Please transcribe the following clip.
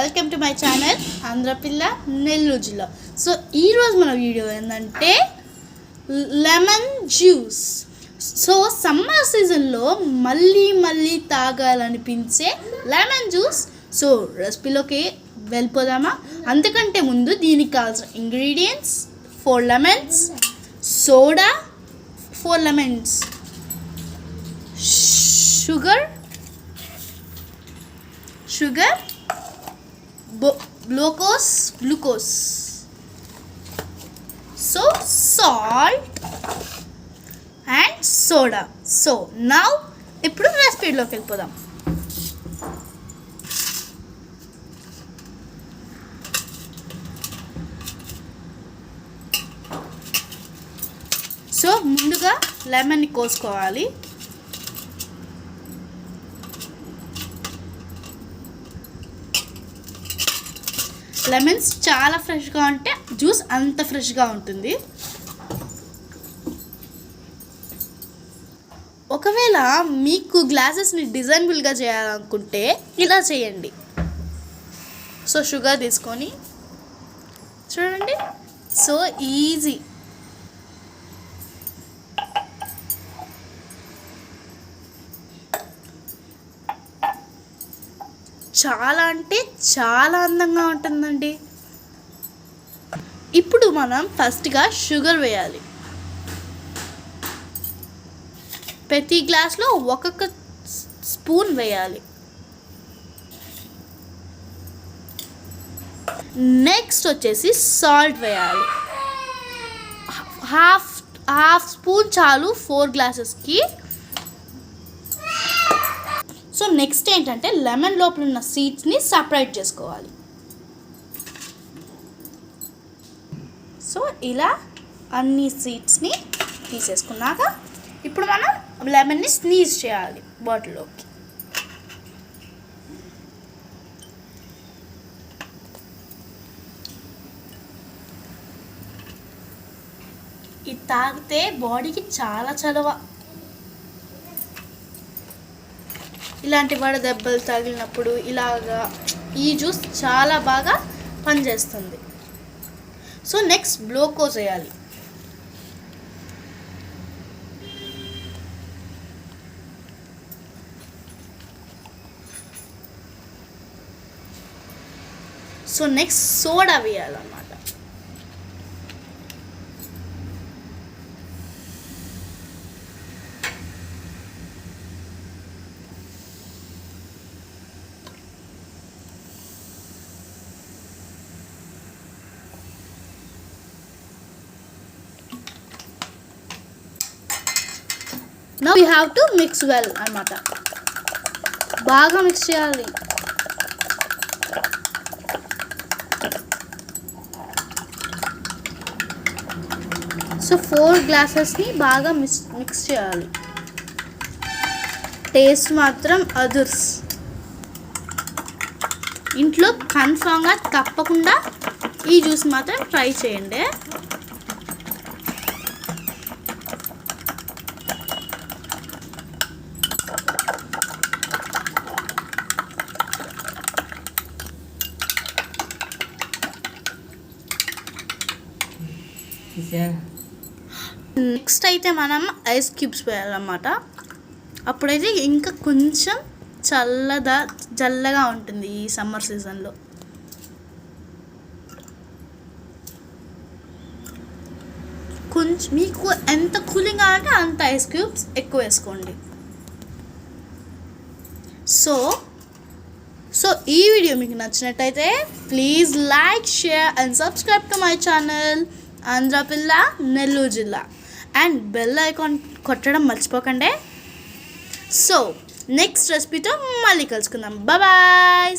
Welcome to my channel Andhrapilla Nellore జిల్లా so ఈరోజు మన వీడియో ఏంటంటే లెమన్ జ్యూస్ సో సమ్మర్ సీజన్లో మళ్ళీ మళ్ళీ తాగాలనిపించే లెమన్ జ్యూస్ సో రెసిపీలోకి వెళ్ళిపోదామా? అంతకంటే ముందు దీనికి కావాల్సిన ingredients four lemons soda four lemons sugar sugar glucose glucose so salt and soda so now ఇప్పుడు రెసిపీలోకి వెళ్ళిపోదాం. సో ముందుగా లెమన్ని కోసుకోవాలి. లెమన్స్ చాలా ఫ్రెష్గా ఉంటే జ్యూస్ అంత ఫ్రెష్గా ఉంటుంది. ఒకవేళ మీకు గ్లాసెస్ని డిజైనబుల్గా చేయాలనుకుంటే ఇలా చేయండి. సో షుగర్ తీసుకొని చూడండి. So easy. చాలా అంటే చాలా అందంగా ఉంటుందండి. ఇప్పుడు మనం ఫస్ట్గా షుగర్ వేయాలి. ప్రతి గ్లాస్లో ఒక్కొక్క స్పూన్ వేయాలి. నెక్స్ట్ వచ్చేసి సాల్ట్ వేయాలి. హాఫ్ హాఫ్ స్పూన్ చాలు ఫోర్ గ్లాసెస్కి సో నెక్స్ట్ ఏంటంటే లెమన్ లోపల ఉన్న సీడ్స్ని సపరేట్ చేసుకోవాలి. సో ఇలా అన్ని సీడ్స్ని తీసేసుకున్నాక ఇప్పుడు మనం లెమన్ని స్నీజ్ చేయాలి బాటిల్లోకి. ఇది తాగితే బాడీకి చాలా చలవ. ఇలాంటి వడ దెబ్బలు తగిలినప్పుడు ఇలాగా ఈ జ్యూస్ చాలా బాగా పనిచేస్తుంది. సో నెక్స్ట్ గ్లూకోజ్ వేయాలి సో నెక్స్ట్ సోడా వేయాలన్నమాట. No you have to mix well అనమాట బాగా మిక్స్ చేయాలి. సో ఫోర్ గ్లాసెస్ని బాగా మిక్స్ మిక్స్ చేయాలి. టేస్ట్ మాత్రం అదుర్స్. ఇంట్లో కన్ఫామ్గా తప్పకుండా ఈ జ్యూస్ మాత్రం ట్రై చేయండి. నెక్స్ట్ అయితే మనం ఐస్ క్యూబ్స్ వేయాలన్నమాట. అప్పుడైతే ఇంకా కొంచెం చల్లదా చల్లగా ఉంటుంది ఈ సమ్మర్ సీజన్లో కొంచెం మీకు ఎంత కూలింగ్ కావాలంటే అంత ఐస్ క్యూబ్స్ ఎక్కువ వేసుకోండి. సో సో ఈ వీడియో మీకు నచ్చినట్టయితే please like share and subscribe to my channel ఆంధ్రపిల్ల Nellore జిల్లా. అండ్ బెల్ ఐకాన్ కొట్టడం మర్చిపోకండి. సో నెక్స్ట్ రెసిపీతో మళ్ళీ కలుసుకుందాం. బాయ్